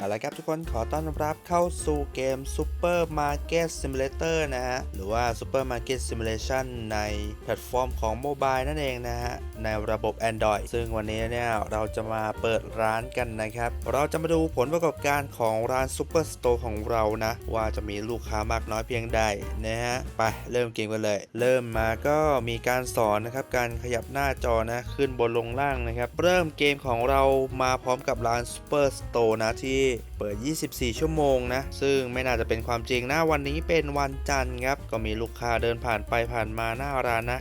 เอาละครับทุกคนขอต้อนรับเข้าสู่เกม Super Market Simulator นะฮะ หรือว่า Super Market Simulation ในแพลตฟอร์มของโมบายนั่นเองนะฮะ ในระบบ Android ซึ่งวันนี้เนี่ยเราจะมาเปิดร้านกันนะครับ เราจะมาดูผลประกอบการของร้าน Super Store ของเรานะ ว่าจะมีลูกค้ามากน้อยเพียงใดนะฮะ ไปเริ่มเกมกันเลย เริ่มมาก็มีการสอนนะครับ การขยับหน้าจอนะขึ้นบนลงล่างนะครับ เริ่มเกมของเรามาพร้อมกับร้าน Super Store นะที่เปิด 24 ชั่วโมงนะ ซึ่งไม่น่าจะเป็นความจริงนะวันนี้เป็นวันจันทร์ครับ ก็มีลูกค้าเดินผ่านไปผ่านมาหน้าร้านนะ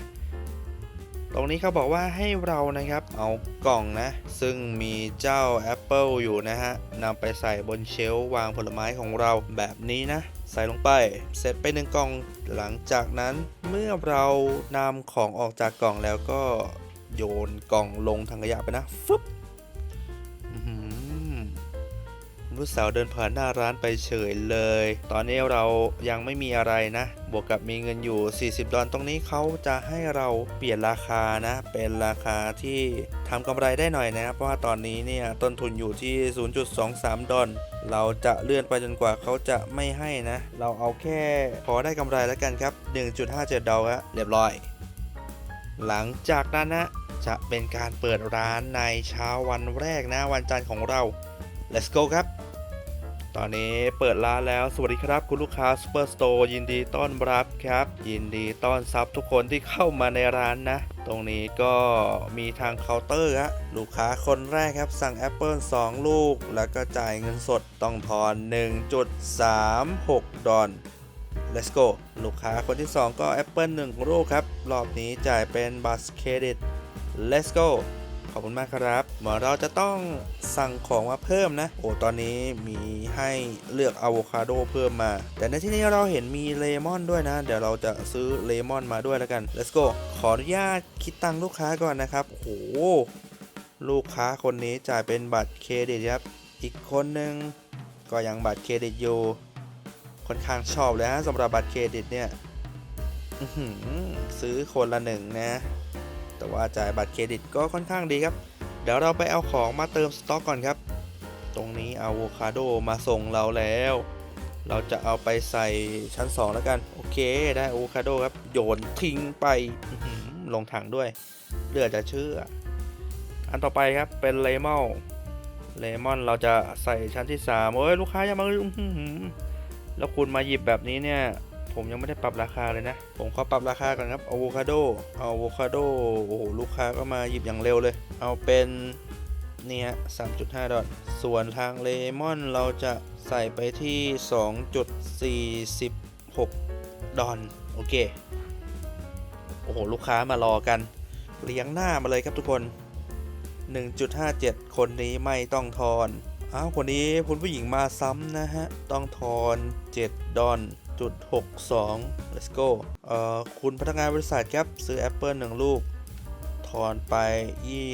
ตรงนี้เขาบอกว่าให้เรานะครับเอากล่องนะ ซึ่งมีเจ้า Apple อยู่นะฮะนำไปใส่บนเชลวางผลไม้ของเราแบบนี้นะ ใส่ลงไป เสร็จไปหนึ่งกล่อง หลังจากนั้นเมื่อเรานำของออกจากกล่องแล้วก็โยนกล่องลงถังขยะไปนะฟึบ ลูกสาวเดินผ่านหน้าร้านไปเฉยเลย ตอนนี้เรายังไม่มีอะไรนะ บวกกับมีเงินอยู่ 40 ดอลตรงนี้เขาจะให้เราเปลี่ยนราคานะ เป็นราคาที่ทำกำไรได้หน่อยนะครับ เพราะว่าตอนนี้เนี่ยต้นทุนอยู่ที่ 0.23 ดอลลาร์เราจะเลื่อนไปจนกว่าเขาจะไม่ให้นะ เราเอาแค่พอได้กำไรแล้วกันครับ 1.57 ดอลลาร์เรียบร้อย หลังจากนั้นนะจะเป็นการเปิดร้านในเช้าวันแรกนะวันจันทร์ของเรา let's go ครับ ตอนนี้เปิดร้านแล้วสวัสดีครับ คุณลูกค้า Super Store ยินดีต้อนรับครับ ยินดีต้อนรับทุกคนที่เข้ามาในร้านนะ ตรงนี้ก็มีทางเคาน์เตอร์ฮะลูกค้าคนแรกครับสั่งแอปเปิล2ลูก แล้วก็จ่ายเงินสดต้องทอน 1.36 ดอล let's go ลูกค้าคนที่ 2 ก็แอปเปิล1ลูกครับ รอบนี้จ่ายเป็นบัตรเครดิต let's go ขอบคุณมากครับเหมือนเราจะต้องสั่งของมาเพิ่มนะ โอ้ตอนนี้มีให้เลือกอะโวคาโดเพิ่มมา แต่ในที่นี้เราเห็นมีเลมอนด้วยนะ เดี๋ยวเราจะซื้อเลมอนมาด้วยแล้วกัน let's go ขออนุญาตคิดตังค์ลูกค้าก่อนนะครับ โอ้โห ลูกค้าคนนี้จ่ายเป็นบัตรเครดิตครับ อีกคนหนึ่งก็ยังบัตรเครดิตอยู่ค่อนข้างชอบเลยฮะสำหรับบัตรเครดิตเนี่ยซื้อคนละหนึ่งนะ แต่ว่าจ่ายบัตรเครดิตก็ค่อนข้างดีครับ เดี๋ยวเราไปเอาของมาเติมสต็อกก่อนครับ ตรงนี้อะโวคาโดมาส่งเราแล้ว เราจะเอาไปใส่ชั้น 2 แล้วกัน โอเคได้อะโวคาโดครับ โยนทิ้งไปลงถังด้วยเลือดจะเชื่อ อันต่อไปครับเป็นเลมอนเลมอนเราจะใส่ชั้นที่3โอ้ยลูกค้าอย่ามาอือหือแล้วคุณมาหยิบแบบนี้เนี่ย ผมยังไม่ได้ปรับราคาเลยนะ ผมขอปรับราคาก่อนครับอะโวคาโดอะโวคาโดโอ้โหลูกค้าก็มาหยิบอย่างเร็วเลย เอาเป็นเนี่ยสามจุดห้าดอทส่วนทางเลมอนเราจะใส่ไปที่สอ2.46 ดอนโอเค โอ้โห ลูกค้ามารอกัน เลี้ยงหน้ามาเลยครับทุกคน 1.57 คนนี้ไม่ต้องทอน อ้าว คนนี้คุณผู้หญิงมาซ้ำนะฮะ ต้องทอน 7 ดอน 1.62 let's go เอ่อคุณพนักงานบริษัทครับ ซื้อ Apple 1 ลูก ถอนไป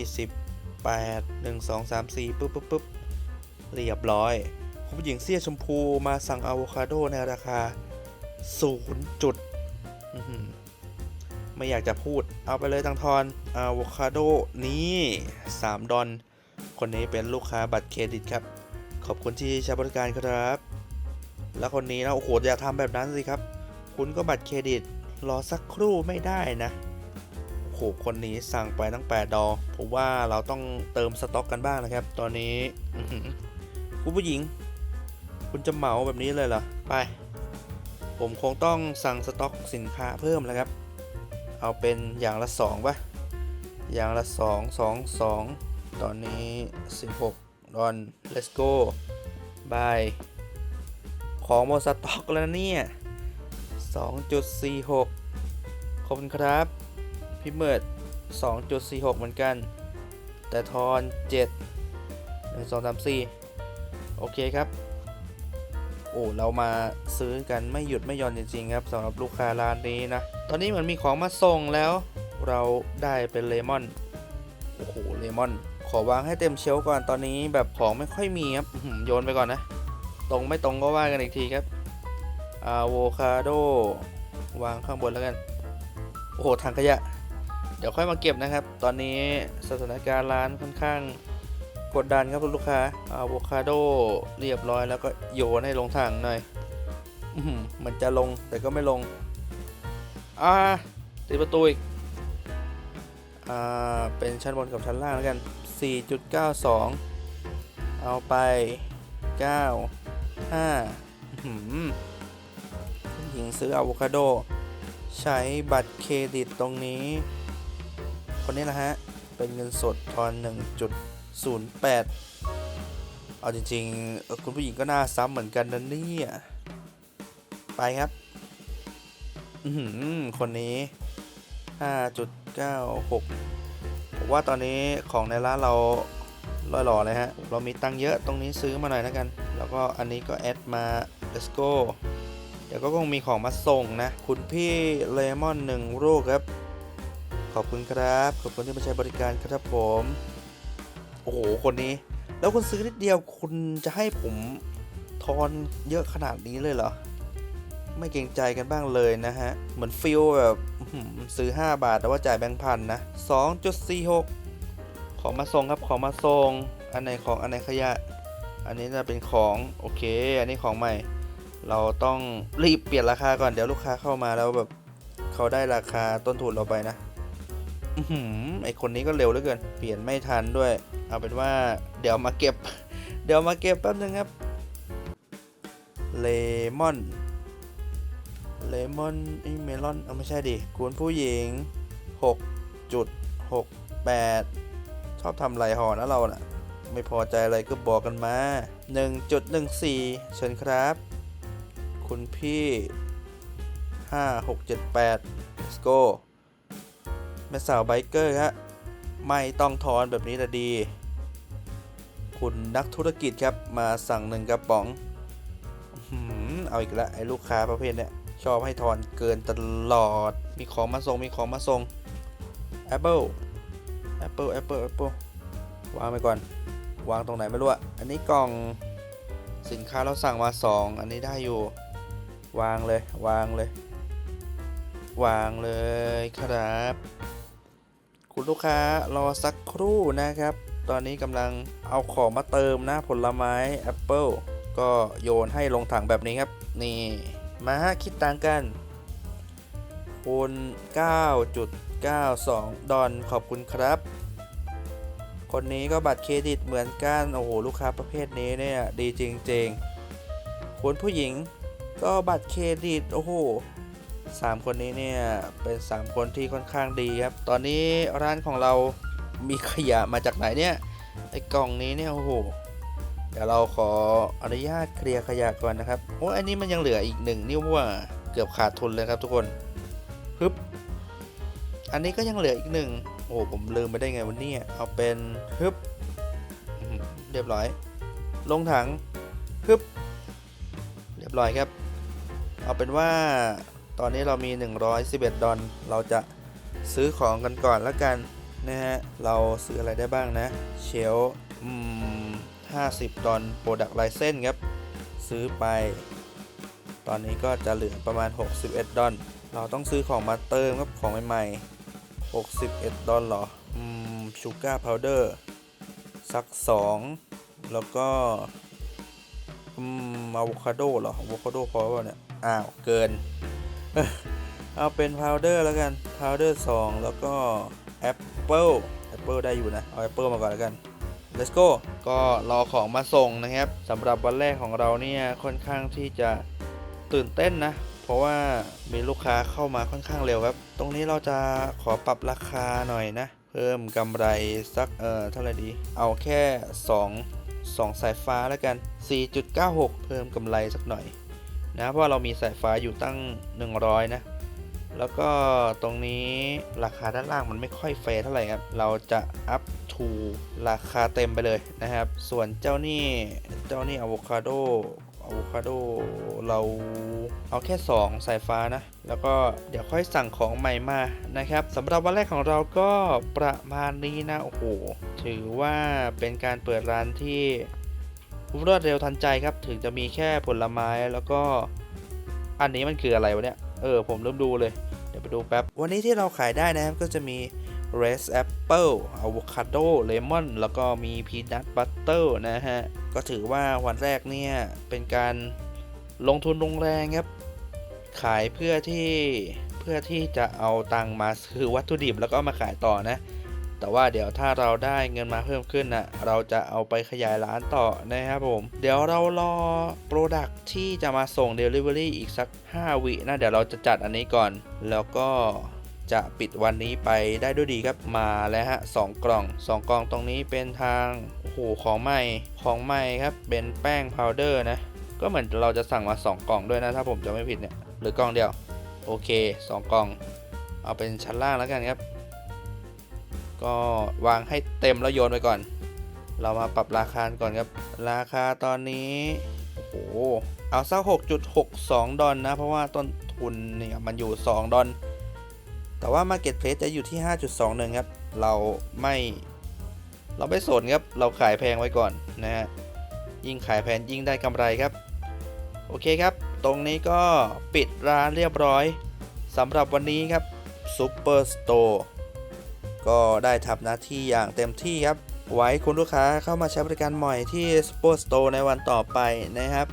28 1 2 3 4ปุ๊บปุ๊บปุ๊บเรียบร้อย คุณผู้หญิงเสี้อชมพูมาสั่งอะโวคาโดในราคา 0. จุดไม่อยากจะพูด เอาไปเลยตังทอนอะโวคาโดนี้ 3 ดอน คนนี้เป็นลูกค้าบัตรเครดิตครับ ขอบคุณที่ใช้บริการครับ แล้วคนนี้นะโอ้โหอย่าทำแบบนั้นสิครับ คุณก็บัตรเครดิตรอสักครู่ไม่ได้นะโอ้โหคนนี้สั่งไปตั้ง 8 ดอผมว่าเราต้องเติมสต็อกกันบ้างนะครับ ตอนนี้คุณผู้หญิง คุณจะเหมาแบบนี้เลยเหรอ ไป ผมคงต้องสั่งสต็อกสินค้าเพิ่มแล้วครับ เอาเป็นอย่างละ2ป่ะอย่างละ 2 2 2 ตอนนี้ 16 ดอน let's go บาย ของหมดสต็อกแล้วเนี่ย2.46 ขอบคุณครับพี่เมิด2.46 เหมือนกัน แต่ทอน 7 1 2 3 4 โอเคครับ โอ้ เรามาซื้อกันไม่หยุดไม่หย่อนจริง ๆ ครับสำหรับลูกค้าร้านนี้นะ ตอนนี้เหมือนมีของมาส่งแล้ว เราได้เป็นเลมอน โอ้โห เลมอน ขอวางให้เต็มเชลก่อน ตอนนี้แบบของไม่ค่อยมีครับโยนไปก่อนนะ ตรงไม่ตรงก็ว่ากันอีกทีครับอะโวคาโดวางข้างบนแล้วกัน โอ้โหถังขยะ เดี๋ยวค่อยมาเก็บนะครับ ตอนนี้สถานการณ์ร้านค่อนข้างกดดันครับคุณลูกค้าอะโวคาโดเรียบร้อยแล้วก็โยนให้ลงถังหน่อยอมันจะลงแต่ก็ไม่ลง อ่าติดประตูอีกอ่า เป็นชั้นบนกับชั้นล่างแล้วกัน 4.92 เอาไป 9 หืมผู้หญิงซื้ออะโวคาโด ใช้บัตรเครดิตตรงนี้ คนนี้แหละฮะ เป็นเงินสดทอน 1.08 เอาจริงๆเอ่อคุณผู้หญิงก็น่าซ้ำเหมือนกันนะเนี่ย ไปครับอือหือคนนี้ 5.96ผมว่าตอนนี้ของในร้านเราล่อยหล่อเลยฮะ เรามีตังค์เยอะตรงนี้ซื้อมาหน่อยแล้วกัน แล้วก็อันนี้ก็แอดมา let's go เดี๋ยวก็คงมีของมาส่งนะ คุณพี่เลมอนหนึ่งลูกครับ ขอบคุณครับ ขอบคุณที่มาใช้บริการครับผม โอ้โห คนนี้ แล้วคุณซื้อนิดเดียวคุณจะให้ผมทอนเยอะขนาดนี้เลยเหรอ ไม่เกรงใจกันบ้างเลยนะฮะ เหมือนฟิลแบบอื้อหือซื้อ 5 บาทแต่ว่าจ่ายแบงค์พันนะ 2.46 ของมาส่งครับ ของมาส่ง อันไหนของอันไหนขยะ อันนี้จะเป็นของโอเค อันนี้ของใหม่ เราต้องรีบเปลี่ยนราคาก่อนเดี๋ยวลูกค้าเข้ามาแล้วแบบเขาได้ราคาต้นทุนเราไปนะอือหือไอคนนี้ก็เร็วเหลือเกิน เปลี่ยนไม่ทันด้วย เอาเป็นว่าเดี๋ยวมาเก็บ เดี๋ยวมาเก็บแป๊บนึงครับ เลมอน เลมอนไอเมลอนเอาไม่ใช่ดิคุณผู้หญิง 6.68 ชอบทำไรหอนะเราน่ะ ไม่พอใจอะไรก็บอกกันมา 1.14 เชิญครับ คุณพี่ 5678 let's go แม่สาวไบเกอร์ฮะไม่ต้องทอนแบบนี้ละดี คุณนักธุรกิจครับมาสั่งหนึ่งกระป๋องเอาอีกแล้วไอ้ลูกค้าประเภทเนี้ยชอบให้ทอนเกินตลอด มีของมาส่ง มีของมาส่ง Apple Apple Apple Apple วางไปก่อน วางตรงไหนไม่รู้อะอันนี้กล่องสินค้าเราสั่งมา 2 อันนี้ได้อยู่ วางเลย วางเลย วางเลยครับ คุณลูกค้ารอสักครู่นะครับ ตอนนี้กำลังเอาของมาเติมนะผลไม้แอปเปิลก็โยนให้ลงถังแบบนี้ครับ นี่มาฮะคิดตังค์กันคูณ9.92 ดอลขอบคุณครับ คนนี้ก็บัตรเครดิตเหมือนกัน โอ้โห ลูกค้าประเภทนี้เนี่ย ดีจริงๆคุณผู้หญิงก็บัตรเครดิต โอ้โหสามคนนี้เนี่ย เป็น 3 คนที่ค่อนข้างดีครับ ตอนนี้ร้านของเรามีขยะมาจากไหนเนี่ย ไอ้กล่องนี้เนี่ย โอ้โห เดี๋ยวเราขออนุญาตเคลียร์ขยะก่อนนะครับ โอ้อันนี้มันยังเหลืออีกหนึ่งนี่ว่าเกือบขาดทุนเลยครับทุกคน ฮึบ อันนี้ก็ยังเหลืออีกหนึ่ง โอ้ผมลืมไปได้ไงวันนี้เอาเป็นฮึบเรียบร้อย ลงถังฮึบเรียบร้อยครับ เอาเป็นว่าตอนนี้เรามี 111 ดอลเราจะซื้อของกันก่อนแล้วกันนะฮะ เราซื้ออะไรได้บ้างนะ เชลอืม50ดอลโปรดักต์ไลเซนครับ ซื้อไป ตอนนี้ก็จะเหลือประมาณ 61 ดอลเราต้องซื้อของมาเติมครับของใหม่ๆ 61 ดอลเหรอ อืมชูการ์พาวเดอร์สัก 2 แล้วก็ อืมอะโวคาโดเหรออะโวคาโดพอเปล่าเนี่ย อ้าว เกิน เอาเป็นพาวเดอร์แล้วกันพาวเดอร์ 2 แล้วก็แอปเปิลแอปเปิลได้อยู่นะ เอาแอปเปิลมาก่อนแล้วกัน let's go ก็รอของมาส่งนะครับสำหรับวันแรกของเราเนี่ยค่อนข้างที่จะตื่นเต้นนะ เพราะว่ามีลูกค้าเข้ามาค่อนข้างเร็วครับ ตรงนี้เราจะขอปรับราคาหน่อยนะ เพิ่มกำไรสักเอ่อเท่าไหร่ดี เอาแค่ 2 2 สายฟ้าแล้วกัน 4.96 เพิ่มกำไรสักหน่อยนะเพราะเรามีสายฟ้าอยู่ตั้ง 100 นะ แล้วก็ตรงนี้ราคาด้านล่างมันไม่ค่อยแฟร์เท่าไหร่ครับ เราจะอัพทูราคาเต็มไปเลยนะครับ ส่วนเจ้านี่เจ้านี่อะโวคาโด อะโวคาโดเราเอาแค่ 2 สายฟ้านะ แล้วก็เดี๋ยวค่อยสั่งของใหม่มานะครับสำหรับวันแรกของเราก็ประมาณนี้นะ โอ้โห ถือว่าเป็นการเปิดร้านที่รวดเร็วทันใจครับ ถึงจะมีแค่ผลไม้แล้วก็อันนี้มันคืออะไรวะเนี่ย เออ ผมเริ่มดูเลย เดี๋ยวไปดูแป๊บ วันนี้ที่เราขายได้นะครับ ก็จะมี เรสแอปเปิลอะโวคาโด เลมอน แล้วก็มีพีนัทบัตเตอร์นะฮะ ก็ถือว่าวันแรกเนี่ย เป็นการลงทุนลงแรงครับ ขายเพื่อที่เพื่อที่จะเอาตังค์มาซื้อวัตถุดิบแล้วก็มาขายต่อนะ แต่ว่าเดี๋ยวถ้าเราได้เงินมาเพิ่มขึ้นนะ่ะ เราจะเอาไปขยายร้านต่อนะครับผม เดี๋ยวเรารอโปรดักที่จะมาส่ง Delivery อีกสัก 5 วินะ เดี๋ยวเราจะจัดอันนี้ก่อน แล้วก็ จะปิดวันนี้ไปได้ด้วยดีครับมาแล้วฮะสองกล่อง 2 กล่องตรงนี้เป็นทางโอ้โหของใหม่ของใหม่ครับเป็นแป้งพาวเดอร์นะก็เหมือนเราจะสั่งมา 2 กล่องด้วยนะถ้าผมจะไม่ผิดเนี่ยหรือกล่องเดียวโอเค 2 กล่อง เอาเป็นชั้นล่างแล้วกันครับ ก็วางให้เต็มแล้วโยนไปก่อน เรามาปรับราคาก่อนครับ ราคาตอนนี้โอ้โหเอาสัก6.62 ดอลนะเพราะว่าต้นทุนเนี่ยมันอยู่ 2 ดอล แต่ว่า Market Place จะอยู่ที่ 5.21 ครับ เราไม่เราไม่สนครับ เราขายแพงไว้ก่อนนะฮะ ยิ่งขายแพงยิ่งได้กำไรครับ โอเคครับ ตรงนี้ก็ปิดร้านเรียบร้อยสำหรับวันนี้ครับ Super Store ก็ได้ทำหน้าที่อย่างเต็มที่ครับ ไว้คุณลูกค้าเข้ามาใช้บริการใหม่ที่ Super Store ในวันต่อไปนะครับ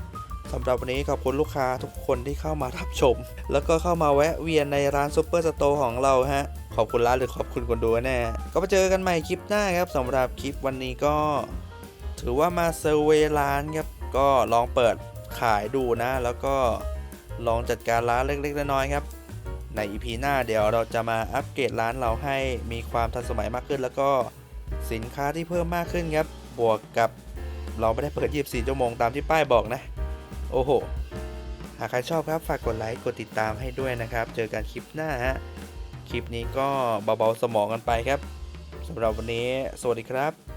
สำหรับวันนี้ขอบคุณลูกค้าทุกคนที่เข้ามารับชม แล้วก็เข้ามาแวะเวียนในร้าน Super Store ของเราฮะ ขอบคุณร้านหรือขอบคุณคนดูแน่ ก็มาเจอกันใหม่คลิปหน้าครับสำหรับคลิปวันนี้ก็ ถือว่ามาเซอร์เวยร้านครับ ก็ลองเปิดขายดูนะ แล้วก็ลองจัดการร้านเล็กๆน้อยๆครับ ใน EP หน้าเดี๋ยวเราจะมาอัปเกรดร้านเราให้มีความทันสมัยมากขึ้น แล้วก็สินค้าที่เพิ่มมากขึ้นครับ บวกกับเราไม่ได้เปิด 24 ชั่วโมงตามที่ป้ายบอกนะ โอ้โห หากใครชอบครับฝากกดไลค์กดติดตามให้ด้วยนะครับ เจอกันคลิปหน้าฮะคลิปนี้ก็เบาๆสมองกันไปครับสำหรับวันนี้ สวัสดีครับ